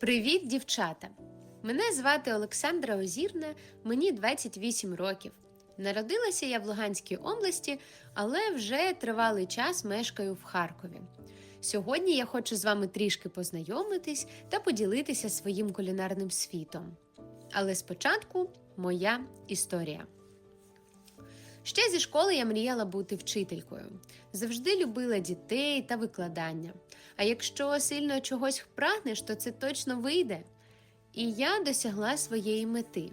Привіт, дівчата! Мене звати Олександра Озірна, мені 28 років. Народилася я в Луганській області, але вже тривалий час мешкаю в Харкові. Сьогодні я хочу з вами трішки познайомитись та поділитися своїм кулінарним світом. Але спочатку моя історія. Ще зі школи я мріяла бути вчителькою. Завжди любила дітей та викладання. А якщо сильно чогось прагнеш, то це точно вийде. І я досягла своєї мети.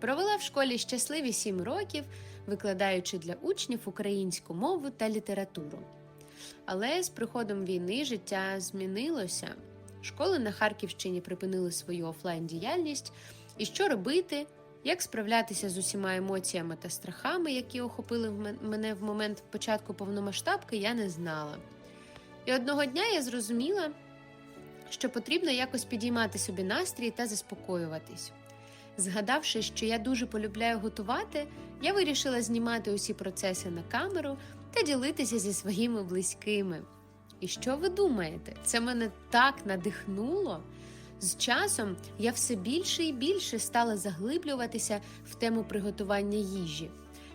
Провела в школі щасливі сім років, викладаючи для учнів українську мову та літературу. Але з приходом війни життя змінилося. Школи на Харківщині припинили свою офлайн діяльність. І що робити, як справлятися з усіма емоціями та страхами, які охопили мене в момент початку повномасштабки, я не знала. І одного дня я зрозуміла, що потрібно якось підіймати собі настрій та заспокоюватись. Згадавши, що я дуже полюбляю готувати, я вирішила знімати усі процеси на камеру та ділитися зі своїми близькими. І що ви думаєте? Це мене так надихнуло. З часом я все більше і більше стала заглиблюватися в тему приготування їжі.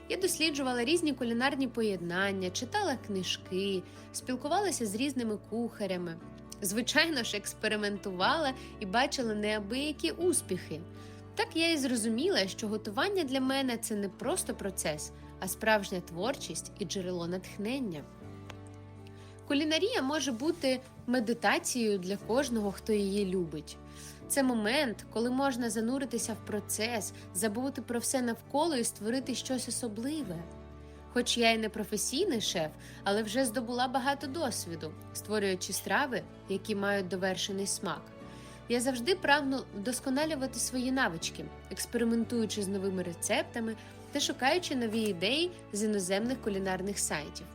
Я досліджувала різні кулінарні поєднання, читала книжки, спілкувалася з різними кухарями. Звичайно ж, експериментувала і бачила неабиякі успіхи. Так я і зрозуміла, що готування для мене це не просто процес, а справжня творчість і джерело натхнення. Кулінарія може бути медитацією для кожного, хто її любить. Це момент, коли можна зануритися в процес, забути про все навколо і створити щось особливе. Хоч я і не професійний шеф, але вже здобула багато досвіду, створюючи страви, які мають довершений смак. Я завжди прагну вдосконалювати свої навички, експериментуючи з новими рецептами та шукаючи нові ідеї з іноземних кулінарних сайтів.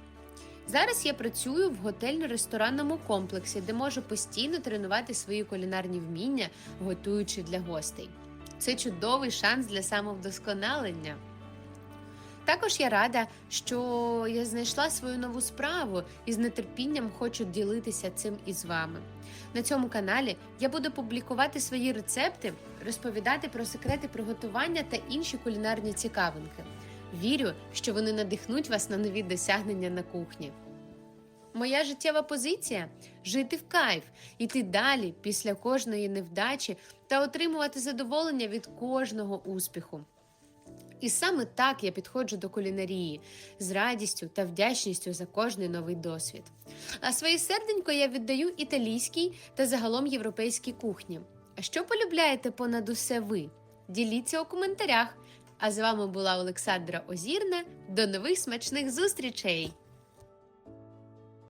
Зараз я працюю в готельно-ресторанному комплексі, де можу постійно тренувати свої кулінарні вміння, готуючи для гостей. Це чудовий шанс для самовдосконалення. Також я рада, що я знайшла свою нову справу і з нетерпінням хочу ділитися цим із вами. На цьому каналі я буду публікувати свої рецепти, розповідати про секрети приготування та інші кулінарні цікавинки. Вірю, що вони надихнуть вас на нові досягнення на кухні. Моя життєва позиція жити в кайф, іти далі після кожної невдачі та отримувати задоволення від кожного успіху. І саме так я підходжу до кулінарії з радістю та вдячністю за кожний новий досвід. А своє серденько я віддаю італійській та загалом європейській кухні. А що полюбляєте понад усе ви? Діліться у коментарях. А з вами була Олександра Озірна. До нових смачних зустрічей!